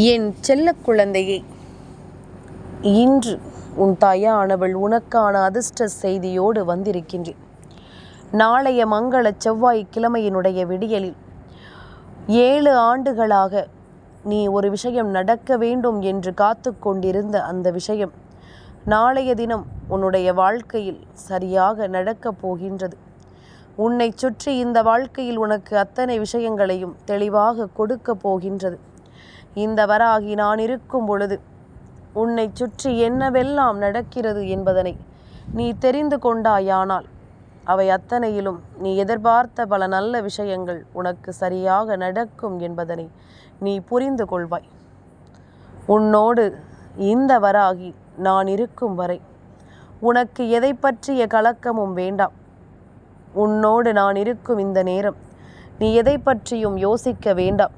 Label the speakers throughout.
Speaker 1: என் செல்ல குழந்தையே இன்று உன் தாயானவள் உனக்கான அதிர்ஷ்ட செய்தியோடு வந்திருக்கின்றேன். நாளைய மங்கள செவ்வாய் கிழமையினுடைய விடியலில் ஏழு ஆண்டுகளாக நீ ஒரு விஷயம் நடக்க வேண்டும் என்று காத்து கொண்டிருந்த அந்த விஷயம் நாளைய தினம் உன்னுடைய வாழ்க்கையில் சரியாக நடக்கப் போகின்றது. உன்னை சுற்றி இந்த வாழ்க்கையில் உனக்கு அத்தனை விஷயங்களையும் தெளிவாக கொடுக்கப் போகின்றது. இந்த வராகி நான் இருக்கும் பொழுது உன்னை சுற்றி என்னவெல்லாம் நடக்கிறது என்பதனை நீ தெரிந்து கொண்டாயானால் அவை அத்தனையிலும் நீ எதிர்பார்த்த பல நல்ல விஷயங்கள் உனக்கு சரியாக நடக்கும் என்பதனை நீ புரிந்து கொள்வாய். உன்னோடு இந்த வராகி நான் இருக்கும் வரை உனக்கு எதை பற்றிய கலக்கமும் வேண்டாம். உன்னோடு நான் இருக்கும் இந்த நேரம் நீ எதை பற்றியும் யோசிக்க வேண்டாம்.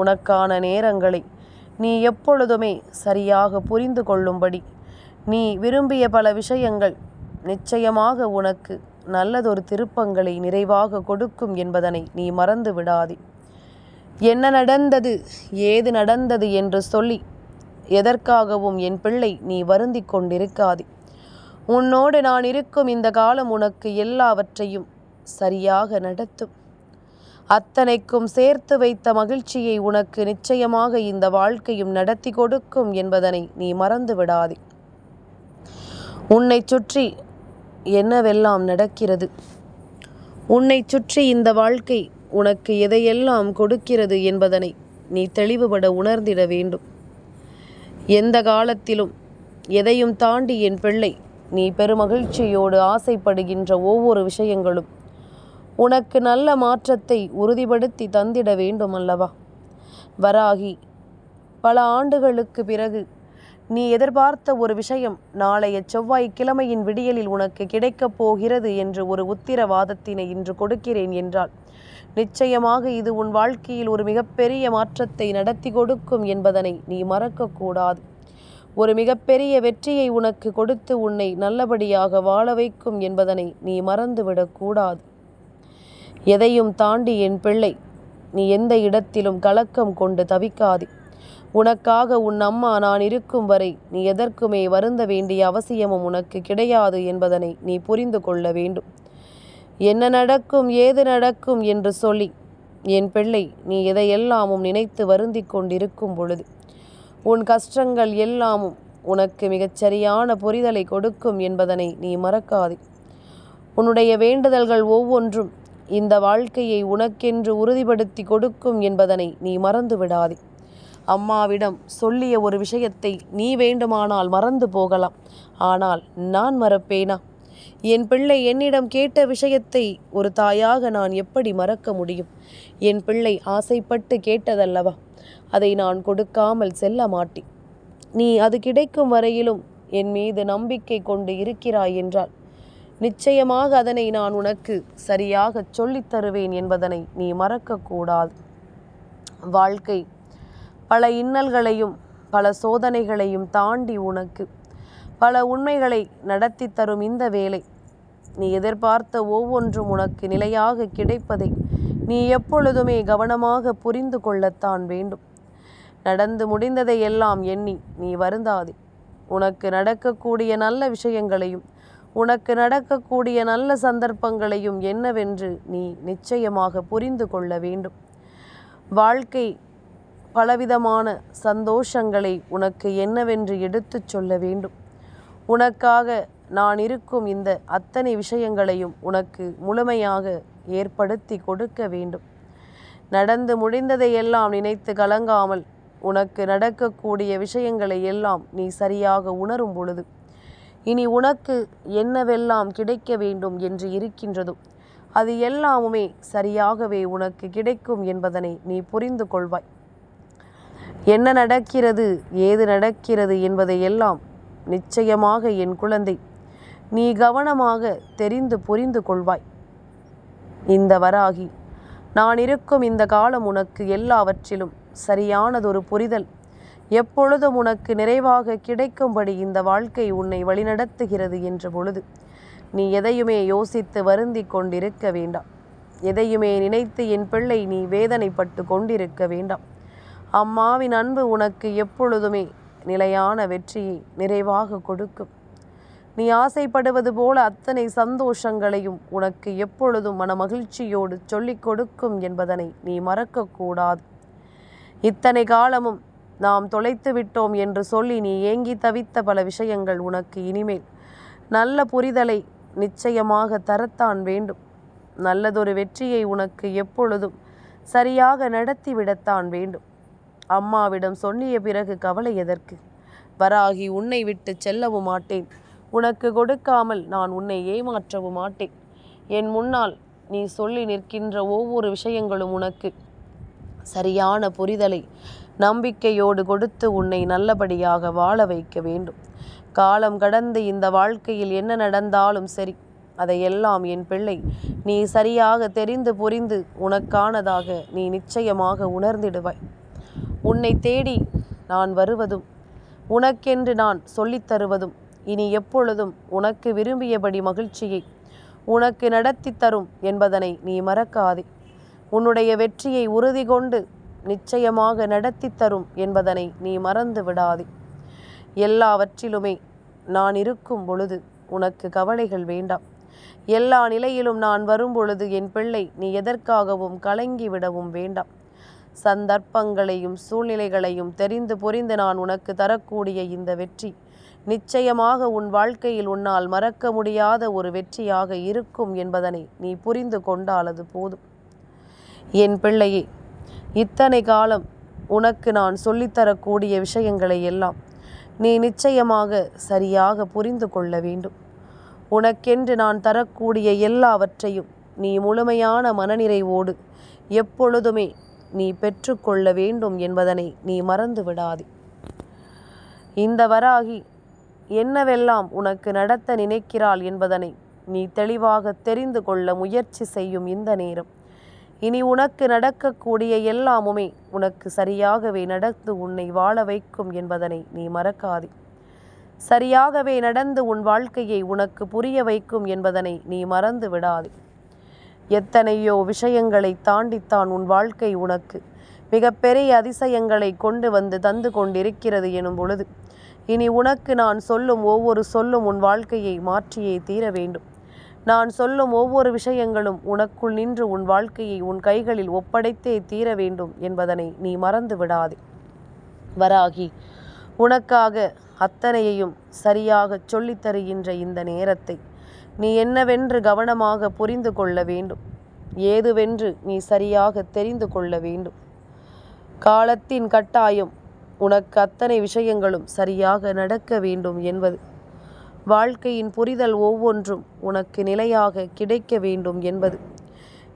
Speaker 1: உனக்கான நேரங்களை நீ எப்பொழுதுமே சரியாக புரிந்து கொள்ளும்படி. நீ விரும்பிய பல விஷயங்கள் நிச்சயமாக உனக்கு நல்லதொரு திருப்பங்களை நிறைவாக கொடுக்கும் என்பதனை நீ மறந்து விடாதே. என்ன நடந்தது ஏது நடந்தது என்று சொல்லி எதற்காகவும் என் பிள்ளை நீ வருந்திக் கொண்டிருக்காதே. உன்னோடு நான் இருக்கும் இந்த காலம் உனக்கு எல்லாவற்றையும் சரியாக நடத்தும். அத்தனைக்கும் சேர்த்து வைத்த மகிழ்ச்சியை உனக்கு நிச்சயமாக இந்த வாழ்க்கையும் நடத்தி கொடுக்கும் என்பதனை நீ மறந்து விடாதே. உன்னை சுற்றி என்னவெல்லாம் நடக்கிறது? உன்னை சுற்றி இந்த வாழ்க்கை உனக்கு எதையெல்லாம் கொடுக்கிறது என்பதனை நீ தெளிவுபட உணர்ந்திட வேண்டும். எந்த காலத்திலும் எதையும் தாண்டி என் பிள்ளை நீ பெருமகிழ்ச்சியோடு ஆசைப்படுகின்ற ஒவ்வொரு விஷயங்களும் உனக்கு நல்ல மாற்றத்தை உறுதிப்படுத்தி தந்திட வேண்டும் அல்லவா வராகி பல ஆண்டுகளுக்கு பிறகு நீ எதிர்பார்த்த ஒரு விஷயம் நாளைய செவ்வாய் கிழமையின் விடியலில் உனக்கு கிடைக்கப் போகிறது என்று ஒரு உத்திரவாதத்தினை இன்று கொடுக்கிறேன் என்றால் நிச்சயமாக இது உன் வாழ்க்கையில் ஒரு மிகப்பெரிய மாற்றத்தை நடத்தி கொடுக்கும் என்பதனை நீ மறக்கக்கூடாது ஒரு மிகப்பெரிய வெற்றியை உனக்கு கொடுத்து உன்னை நல்லபடியாக வாழ வைக்கும் என்பதனை நீ மறந்துவிடக்கூடாது எதையும் தாண்டி என் பிள்ளை நீ எந்த இடத்திலும் கலக்கம் கொண்டு தவிக்காதே. உனக்காக உன் அம்மா நான் இருக்கும் வரை நீ எதற்குமே வருந்த வேண்டிய அவசியமும் உனக்கு கிடையாது என்பதனை நீ புரிந்து கொள்ள வேண்டும். என்ன நடக்கும் ஏது நடக்கும் என்று சொல்லி என் பிள்ளை நீ எதையெல்லாமும் நினைத்து வருந்திக் கொண்டிருக்கும் பொழுது உன் கஷ்டங்கள் எல்லாமும் உனக்கு மிகச்சரியான புரிதலை கொடுக்கும் என்பதனை நீ மறக்காதே. உன்னுடைய வேண்டுதல்கள் ஒவ்வொன்றும் இந்த வாழ்க்கையை உனக்கென்று உறுதிப்படுத்தி கொடுக்கும் என்பதனை நீ மறந்து விடாதே. அம்மாவிடம் சொல்லிய ஒரு விஷயத்தை நீ வேண்டுமானால் மறந்து போகலாம். ஆனால் நான் மறப்பேனா? என் பிள்ளை என்னிடம் கேட்ட விஷயத்தை ஒரு தாயாக நான் எப்படி மறக்க முடியும்? என் பிள்ளை ஆசைப்பட்டு கேட்டதல்லவா? அதை நான் கொடுக்காமல் செல்ல மாட்டேன். நீ அது கிடைக்கும் வரையிலும் என் மீது நம்பிக்கை கொண்டு இருக்கிறாய் என்றால் நிச்சயமாக அதனை நான் உனக்கு சரியாக சொல்லித் தருவேன் என்பதனை நீ மறக்கக்கூடாது. வாழ்க்கை பல இன்னல்களையும் பல சோதனைகளையும் தாண்டி உனக்கு பல உண்மைகளை நடத்தி தரும் இந்த வேலை நீ எதிர்பார்த்த ஒவ்வொன்றும் உனக்கு நிலையாக கிடைப்பதை நீ எப்பொழுதுமே கவனமாக புரிந்து கொள்ளத்தான் வேண்டும். நடந்து முடிந்ததை எல்லாம் எண்ணி நீ வருந்தாதே. உனக்கு நடக்கக்கூடிய நல்ல விஷயங்களையும் உனக்கு நடக்கக்கூடிய நல்ல சந்தர்ப்பங்களையும் என்னவென்று நீ நிச்சயமாக புரிந்து கொள்ள வேண்டும். வாழ்க்கை பலவிதமான சந்தோஷங்களை உனக்கு என்னவென்று எடுத்துச் சொல்ல வேண்டும். உனக்காக நான் இருக்கும் இந்த அத்தனை விஷயங்களையும் உனக்கு முழுமையாக ஏற்படுத்தி கொடுக்க வேண்டும். நடந்து முடிந்ததையெல்லாம் நினைத்து கலங்காமல் உனக்கு நடக்கக்கூடிய விஷயங்களை எல்லாம் நீ சரியாக உணரும் பொழுது இனி உனக்கு என்னவெல்லாம் கிடைக்க வேண்டும் என்று இருக்கின்றதோ? அது எல்லாமுமே சரியாகவே உனக்கு கிடைக்கும் என்பதனை நீ புரிந்து கொள்வாய். என்ன நடக்கிறது ஏது நடக்கிறது என்பதை எல்லாம் நிச்சயமாக என் குழந்தை நீ கவனமாக தெரிந்து புரிந்து கொள்வாய். இந்த வராகி நான் இருக்கும் இந்த காலம் உனக்கு எல்லாவற்றிலும் சரியானதொரு புரிதல் எப்பொழுதும் உனக்கு நிறைவாக கிடைக்கும்படி இந்த வாழ்க்கை உன்னை வழிநடத்துகிறது என்ற பொழுது நீ எதையுமே யோசித்து வருந்திக் கொண்டிருக்க வேண்டாம். எதையுமே நினைத்து என் பிள்ளை நீ வேதனைப்பட்டு கொண்டிருக்க வேண்டாம். அம்மாவின் அன்பு உனக்கு எப்பொழுதுமே நிலையான வெற்றியை நிறைவாக கொடுக்கும். நீ ஆசைப்படுவது போல அத்தனை சந்தோஷங்களையும் உனக்கு எப்பொழுதும் மன மகிழ்ச்சியோடு சொல்லிக் கொடுக்கும் என்பதனை நீ மறக்கக்கூடாது. இத்தனை காலமும் நாம் தொலைத்து விட்டோம் என்று சொல்லி நீ ஏங்கி தவித்த பல விஷயங்கள் உனக்கு இனிமேல். நல்ல புரிதலை நிச்சயமாக தரத்தான் வேண்டும். நல்லதொரு வெற்றியை உனக்கு எப்பொழுதும் சரியாக நடத்திவிடத்தான் வேண்டும். அம்மாவிடம் சொன்னிய பிறகு கவலை எதற்கு? வராகி உன்னை விட்டு செல்லவும் மாட்டேன். உனக்கு கொடுக்காமல் நான் உன்னை ஏமாற்றவும் மாட்டேன். என் முன்னால் நீ சொல்லி நிற்கின்ற ஒவ்வொரு விஷயங்களும் உனக்கு சரியான புரிதலை நம்பிக்கையோடு கொடுத்து உன்னை நல்லபடியாக வாழ வைக்க வேண்டும். காலம் கடந்து இந்த வாழ்க்கையில் என்ன நடந்தாலும் சரி அதையெல்லாம் என் பிள்ளை நீ சரியாக தெரிந்து புரிந்து உனக்கானதாக நீ நிச்சயமாக உணர்ந்திடுவாய். உன்னை தேடி நான் வருவதும் உனக்கென்று நான் சொல்லித்தருவதும் இனி எப்பொழுதும் உனக்கு விரும்பியபடி மகிழ்ச்சியை உனக்கு நடத்தி தரும் என்பதனை நீ மறக்காதே. உன்னுடைய வெற்றியை உறுதி கொண்டு நிச்சயமாக நடத்தி தரும் என்பதனை நீ மறந்து விடாதே. எல்லாவற்றிலுமே நான் இருக்கும் பொழுது உனக்கு கவலைகள் வேண்டாம். எல்லா நிலையிலும் நான் வரும் பொழுது என் பிள்ளை நீ எதற்காகவும் கலங்கி விடவும் வேண்டாம். சந்தர்ப்பங்களையும் சூழ்நிலைகளையும் தெரிந்து புரிந்து நான் உனக்கு தரக்கூடிய இந்த வெற்றி நிச்சயமாக உன் வாழ்க்கையில் உன்னால் மறக்க முடியாத ஒரு வெற்றியாக இருக்கும் என்பதனை நீ புரிந்து கொண்டாலது போதும். என் பிள்ளையே இத்தனை காலம் உனக்கு நான் சொல்லித்தரக்கூடிய விஷயங்களை எல்லாம் நீ நிச்சயமாக சரியாக புரிந்து கொள்ள வேண்டும். உனக்கென்று நான் தரக்கூடிய எல்லாவற்றையும் நீ முழுமையான மனநிறைவோடு எப்பொழுதுமே நீ பெற்றுக்கொள்ள வேண்டும் என்பதனை நீ மறந்து விடாதே. இந்த வராகி என்னவெல்லாம் உனக்கு நடத்த நினைக்கிறாள் என்பதனை நீ தெளிவாக தெரிந்து கொள்ள முயற்சி செய்யும் இந்த நேரம். இனி உனக்கு நடக்கக்கூடிய எல்லாமுமே உனக்கு சரியாகவே நடந்து உன்னை வாழ வைக்கும் என்பதனை நீ மறக்காதே. சரியாகவே நடந்து உன் வாழ்க்கையை உனக்கு புரிய வைக்கும் என்பதனை நீ மறந்து விடாதே. எத்தனையோ விஷயங்களை தாண்டித்தான் உன் வாழ்க்கை உனக்கு மிகப்பெரிய அதிசயங்களை கொண்டு வந்து தந்து கொண்டிருக்கிறது எனும் பொழுது இனி உனக்கு நான் சொல்லும் ஒவ்வொரு சொல்லும் உன் வாழ்க்கையை மாற்றியே தீர வேண்டும். நான் சொல்லும் ஒவ்வொரு விஷயங்களும் உனக்குள் நின்று உன் வாழ்க்கையை உன் கைகளில் ஒப்படைத்தே தீர வேண்டும் என்பதனை நீ மறந்து விடாதே. வராகி உனக்காக அத்தனையையும் சரியாக சொல்லித் தருகின்ற இந்த நேரத்தை நீ என்னவென்று கவனமாக புரிந்து கொள்ள வேண்டும். ஏதுவென்று நீ சரியாக தெரிந்து கொள்ள வேண்டும். காலத்தின் கட்டாயம் உனக்கு அத்தனை விஷயங்களும் சரியாக நடக்க வேண்டும் என்பது வாழ்க்கையின் புரிதல் ஒவ்வொன்றும் உனக்கு நிலையாக கிடைக்க வேண்டும் என்பது.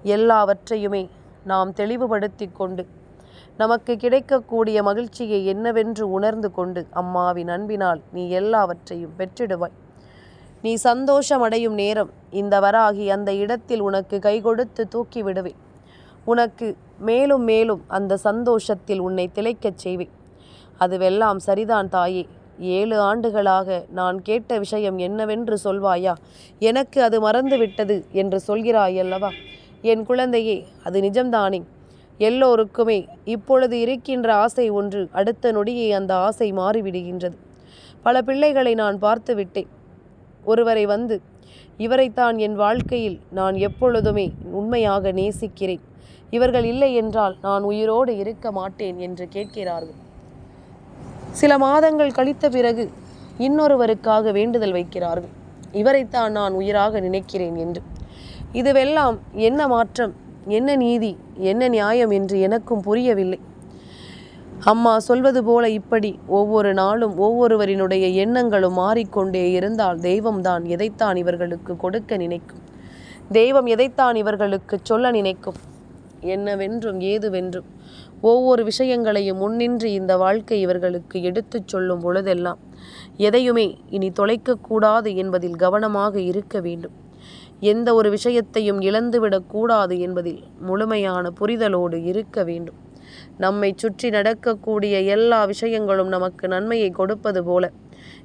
Speaker 1: எல்லாவற்றையுமே நாம் தெளிவுபடுத்தி கொண்டு நமக்கு கிடைக்கக்கூடிய மகிழ்ச்சியை என்னவென்று உணர்ந்து கொண்டு அம்மாவின் அன்பினால் நீ எல்லாவற்றையும் பெற்றிடுவாய். நீ சந்தோஷமடையும் நேரம் இந்த வராகி அந்த இடத்தில் உனக்கு கை கொடுத்து தூக்கி விடுவேன். உனக்கு மேலும் மேலும் அந்த சந்தோஷத்தில் உன்னை திளைக்கச் செய்வேன். அதுவெல்லாம் சரிதான் தாயே. ஏழு ஆண்டுகளாக நான் கேட்ட விஷயம் என்னவென்று சொல்வாயா? எனக்கு அது மறந்துவிட்டது என்று சொல்கிறாய் அல்லவா என் குழந்தையே அது நிஜம்தானே? எல்லோருக்குமே இப்பொழுது இருக்கின்ற ஆசை ஒன்று அடுத்த நொடியே அந்த ஆசை மாறிவிடுகின்றது. பல பிள்ளைகளை நான் பார்த்து விட்டேன். ஒருவரை வந்து இவரைத்தான் என் வாழ்க்கையில் நான் எப்பொழுதுமே உண்மையாக நேசிக்கிறேன். இவர்கள் இல்லை என்றால் நான் உயிரோடு இருக்க மாட்டேன் என்று கேட்கிறார்கள். சில மாதங்கள் கழித்த பிறகு இன்னொருவருக்காக வேண்டுதல் வைக்கிறார்கள். இவரைத்தான் நான் உயிராக நினைக்கிறேன் என்று. இதுவெல்லாம் என்ன மாற்றம் என்ன நீதி என்ன நியாயம் என்று எனக்கும் புரியவில்லை. அம்மா சொல்வது போல இப்படி ஒவ்வொரு நாளும் ஒவ்வொருவரினுடைய எண்ணங்களும் மாறிக்கொண்டே இருந்தால் தெய்வம்தான் எதைத்தான் இவர்களுக்கு கொடுக்க நினைக்கும்? தெய்வம் எதைத்தான் இவர்களுக்கு சொல்ல நினைக்கும்? என்னவென்றும் ஏதுவென்றும் ஒவ்வொரு விஷயங்களையும் முன்னின்று இந்த வாழ்க்கை இவர்களுக்கு எடுத்துச் சொல்லும் பொழுதெல்லாம் எதையுமே இனி தொலைக்கக்கூடாது என்பதில் கவனமாக இருக்க வேண்டும். எந்த ஒரு விஷயத்தையும் இழந்துவிடக்கூடாது என்பதில் முழுமையான புரிதலோடு இருக்க வேண்டும். நம்மை சுற்றி நடக்கக்கூடிய எல்லா விஷயங்களும் நமக்கு நன்மையை கொடுப்பது போல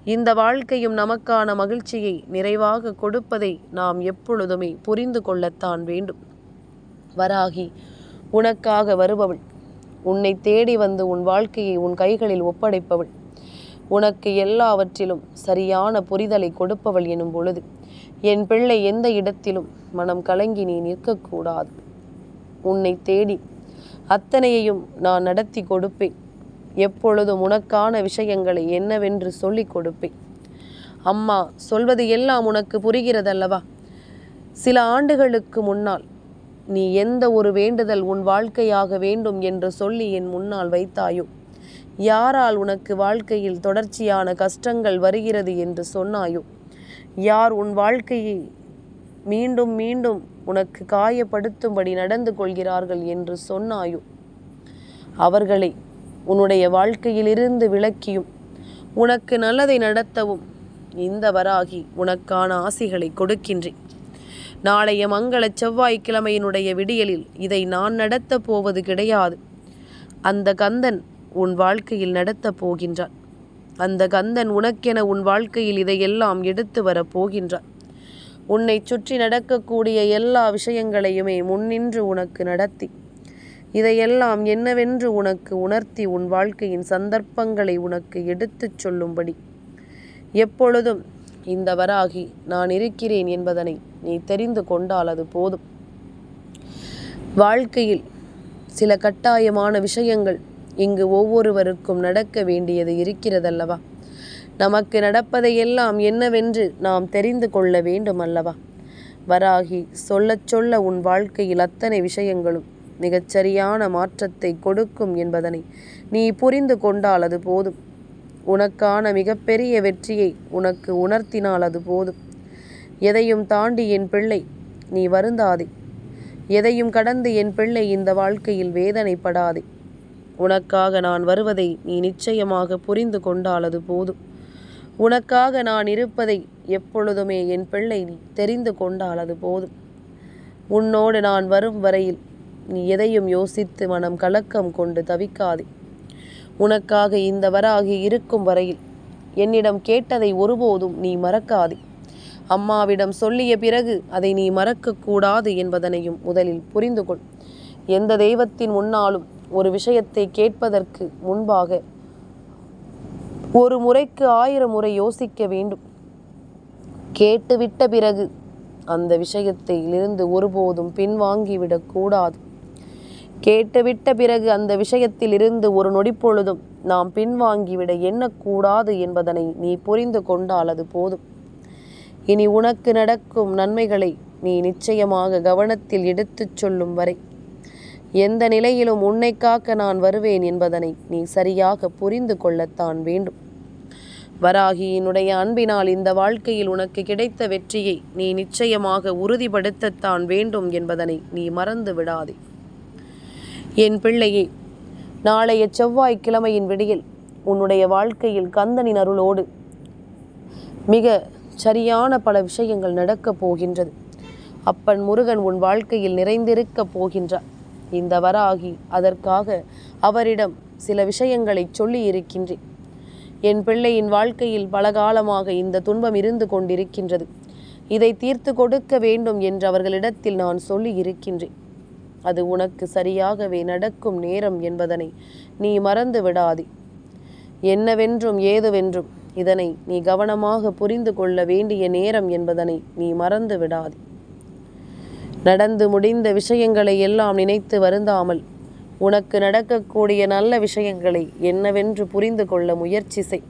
Speaker 1: இந்த வாழ்க்கையும் நமக்கான மகிழ்ச்சியை நிறைவாக கொடுப்பதை நாம் எப்பொழுதுமே புரிந்து கொள்ளத்தான் வேண்டும். வராகி உனக்காக வருபவள் உன்னை தேடி வந்து உன் வாழ்க்கையை உன் கைகளில் ஒப்படைப்பவள். உனக்கு எல்லாவற்றிலும் சரியான புரிதலை கொடுப்பவள் எனும் பொழுது என் பிள்ளை எந்த இடத்திலும் மனம் கலங்கி நீ நிற்கக்கூடாது. உன்னை தேடி அத்தனையையும் நான் நடத்தி கொடுப்பேன். எப்பொழுதும் உனக்கான விஷயங்களை என்னவென்று சொல்லிக் கொடுப்பேன். அம்மா சொல்வது எல்லாம் உனக்கு புரிகிறதல்லவா? சில ஆண்டுகளுக்கு முன்னால் நீ எந்த ஒரு வேண்டுதல் உன் வாழ்க்கையாக வேண்டும் என்று சொல்லி என் முன்னால் வைத்தாயோ? யாரால் உனக்கு வாழ்க்கையில் தொடர்ச்சியான கஷ்டங்கள் வருகிறது என்று சொன்னாயோ? யார் உன் வாழ்க்கையை மீண்டும் மீண்டும் உனக்கு காயப்படுத்தும்படி நடந்து கொள்கிறார்கள் என்று சொன்னாயோ? அவர்களை உன்னுடைய வாழ்க்கையிலிருந்து விளக்கியும் உனக்கு நல்லதை நடத்தவும் இந்த வராகி உனக்கான ஆசிகளை கொடுக்கின்றேன். நாளைய மங்கள செவ்வாய்க்கிழமையினுடைய விடியலில் இதை நான் நடத்தப் போவது கிடையாது. அந்த கந்தன் உன் வாழ்க்கையில் நடத்தப் போகின்றான். அந்த கந்தன் உனக்கென உன் வாழ்க்கையில் இதையெல்லாம் எடுத்து வரப் போகின்றான். உன்னை சுற்றி நடக்கக்கூடிய எல்லா விஷயங்களையுமே முன்னின்று உனக்கு நடத்தி இதையெல்லாம் என்னவென்று உனக்கு உணர்த்தி உன் வாழ்க்கையின் சந்தர்ப்பங்களை உனக்கு எடுத்துச் சொல்லும்படி. எப்பொழுதும் இந்த வராகி நான் இருக்கிறேன் என்பதனை நீ தெரிந்து கொண்டால் அது போதும். வாழ்க்கையில் சில கட்டாயமான விஷயங்கள் இங்கு ஒவ்வொருவருக்கும் நடக்க வேண்டியது இருக்கிறதல்லவா? நமக்கு நடப்பதையெல்லாம் என்னவென்று நாம் தெரிந்து கொள்ள வேண்டும் அல்லவா வராகி சொல்லச் சொல்ல உன் வாழ்க்கையில் அத்தனை விஷயங்களும் மிகச்சரியான மாற்றத்தை கொடுக்கும் என்பதனை நீ புரிந்து கொண்டால் அது போதும். உனக்கான மிகப்பெரிய வெற்றியை உனக்கு உணர்த்தினால் அது போதும். எதையும் தாண்டி என் பிள்ளை நீ வருந்தாதே. எதையும் கடந்து என் பிள்ளை இந்த வாழ்க்கையில் வேதனைப்படாதே. உனக்காக நான் வருவதை நீ நிச்சயமாக புரிந்து கொண்டால் அது போதும். உனக்காக நான் இருப்பதை எப்பொழுதுமே என் பிள்ளை நீ தெரிந்து கொண்டால் அது போதும். உன்னோடு நான் வரும் வரையில் நீ எதையும் யோசித்து மனம் கலக்கம் கொண்டு தவிக்காதே. உனக்காக இந்த வராகி இருக்கும் வரையில் என்னிடம் கேட்டதை ஒருபோதும் நீ மறக்காதே. அம்மாவிடம் சொல்லிய பிறகு அதை நீ மறக்கக்கூடாது என்பதனையும் முதலில் புரிந்து கொள் எந்த தெய்வத்தின் முன்னாலும் ஒரு விஷயத்தை கேட்பதற்கு முன்பாக ஒரு முறைக்கு ஆயிரம் முறை யோசிக்க வேண்டும். கேட்டுவிட்ட பிறகு அந்த விஷயத்திலிருந்து ஒருபோதும் பின்வாங்கிவிடக் கூடாது கேட்டுவிட்ட பிறகு அந்த விஷயத்தில் இருந்து ஒரு நொடிப்பொழுதும் நாம் பின்வாங்கிவிட எண்ணக்கூடாது என்பதனை நீ புரிந்து கொண்டால் அது போதும். இனி உனக்கு நடக்கும் நன்மைகளை நீ நிச்சயமாக கவனத்தில் எடுத்துச் சொல்லும் வரை. எந்த நிலையிலும் உன்னை காக்க நான் வருவேன் என்பதனை நீ சரியாக புரிந்து கொள்ளத்தான் வேண்டும். வராகியினுடைய அன்பினால் இந்த வாழ்க்கையில் உனக்கு கிடைத்த வெற்றியை நீ நிச்சயமாக உறுதிப்படுத்தத்தான் வேண்டும் என்பதனை நீ மறந்து விடாதே. என் பிள்ளையே நாளைய செவ்வாய் கிழமையின் விடியில் உன்னுடைய வாழ்க்கையில் கந்தனின் அருளோடு மிக சரியான பல விஷயங்கள் நடக்கப் போகின்றது. அப்பன் முருகன் உன் வாழ்க்கையில் நிறைந்திருக்கப் போகின்றார். இந்த வராகி அதற்காக அவரிடம் சில விஷயங்களை சொல்லி இருக்கின்றேன் என் பிள்ளையின் வாழ்க்கையில் பலகாலமாக இந்த துன்பம் இருந்து கொண்டிருக்கின்றது. இதை தீர்த்து கொடுக்க வேண்டும் என்று அவர்களிடத்தில் நான் சொல்லி இருக்கின்றேன் அது உனக்கு சரியாகவே நடக்கும் நேரம் என்பதனை நீ மறந்து விடாதே என்னவென்றும் ஏதுவென்றும் இதனை நீ கவனமாக புரிந்து கொள்ள வேண்டிய நேரம் என்பதனை நீ மறந்து விடாதே நடந்து முடிந்த விஷயங்களை எல்லாம் நினைத்து வருந்தாமல் உனக்கு நடக்கக்கூடிய நல்ல விஷயங்களை என்னவென்று புரிந்து கொள்ள முயற்சி செய்.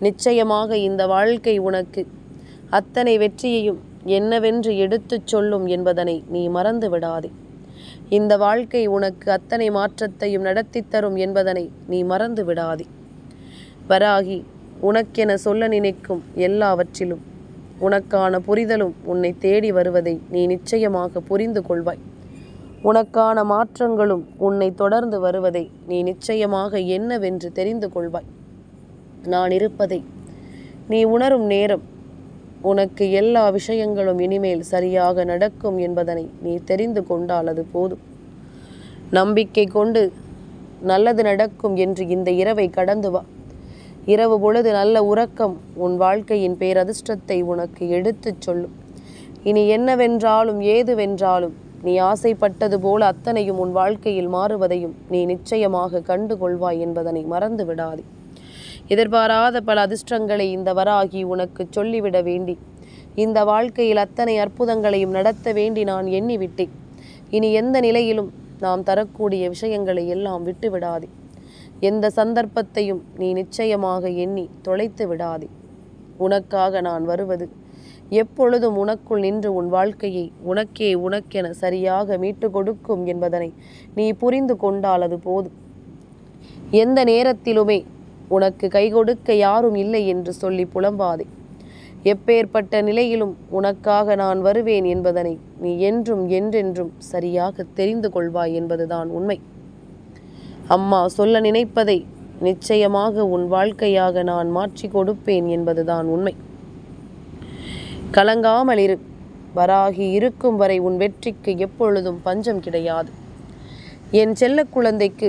Speaker 1: நிச்சயமாக இந்த வாழ்க்கை உனக்கு அத்தனை வெற்றியையும் என்னவென்று எடுத்துச் சொல்லும் என்பதனை நீ மறந்து விடாதே இந்த வாழ்க்கை உனக்கு அத்தனை மாற்றத்தையும் நடத்தி தரும் என்பதனை நீ மறந்து விடாதே. வராகி உனக்கென சொல்ல நினைக்கும் எல்லாவற்றிலும் உனக்கான புரிதலும் உன்னை தேடி வருவதை நீ நிச்சயமாக புரிந்து கொள்வாய். உனக்கான மாற்றங்களும் உன்னை தொடர்ந்து வருவதை நீ நிச்சயமாக என்னவென்று தெரிந்து கொள்வாய். நான் இருப்பதை நீ உணரும் நேரம் உனக்கு எல்லா விஷயங்களும் இனிமேல் சரியாக நடக்கும் என்பதனை நீ தெரிந்து கொண்டால் அது போதும். நம்பிக்கை கொண்டு நல்லது நடக்கும் என்று இந்த இரவை கடந்து வா. இரவு பொழுது நல்ல உறக்கம் உன் வாழ்க்கையின் பேரதிர்ஷ்டத்தை உனக்கு எடுத்துச் சொல்லும். இனி என்னவென்றாலும் ஏதுவென்றாலும் நீ ஆசைப்பட்டது போல அத்தனையும் உன் வாழ்க்கையில் மாறுவதையும் நீ நிச்சயமாக கண்டுகொள்வாய் என்பதனை மறந்து விடாதே எதிர்பாராத பல அதிர்ஷ்டங்களை இந்த வராகி உனக்கு சொல்லிவிட வேண்டி. இந்த வாழ்க்கையில் அத்தனை அற்புதங்களையும் நடத்த வேண்டி நான் எண்ணிவிட்டேன். இனி எந்த நிலையிலும் நாம் தரக்கூடிய விஷயங்களை எல்லாம் விட்டுவிடாதே எந்த சந்தர்ப்பத்தையும் நீ நிச்சயமாக எண்ணி தொலைத்து விடாதே. உனக்காக நான் வருவது எப்பொழுதும் உனக்குள் நின்று உன் வாழ்க்கையை உனக்கே உனக்கென சரியாக மீட்டு கொடுக்கும் என்பதனை நீ புரிந்து கொண்டால் அது போதும். எந்த நேரத்திலுமே உனக்கு கை கொடுக்க யாரும் இல்லை என்று சொல்லி புலம்பாதே. எப்பேற்பட்ட நிலையிலும் உனக்காக நான் வருவேன் என்பதனை நீ என்றும் என்றென்றும் சரியாக தெரிந்து கொள்வாய் என்பதுதான் உண்மை. அம்மா சொல்ல நினைப்பதை நிச்சயமாக உன் வாழ்க்கையாக நான் மாற்றி கொடுப்பேன் என்பதுதான் உண்மை. கலங்காமல் இரு வராகி இருக்கும் வரை உன் வெற்றிக்கு எப்பொழுதும் பஞ்சம் கிடையாது. என் செல்ல குழந்தைக்கு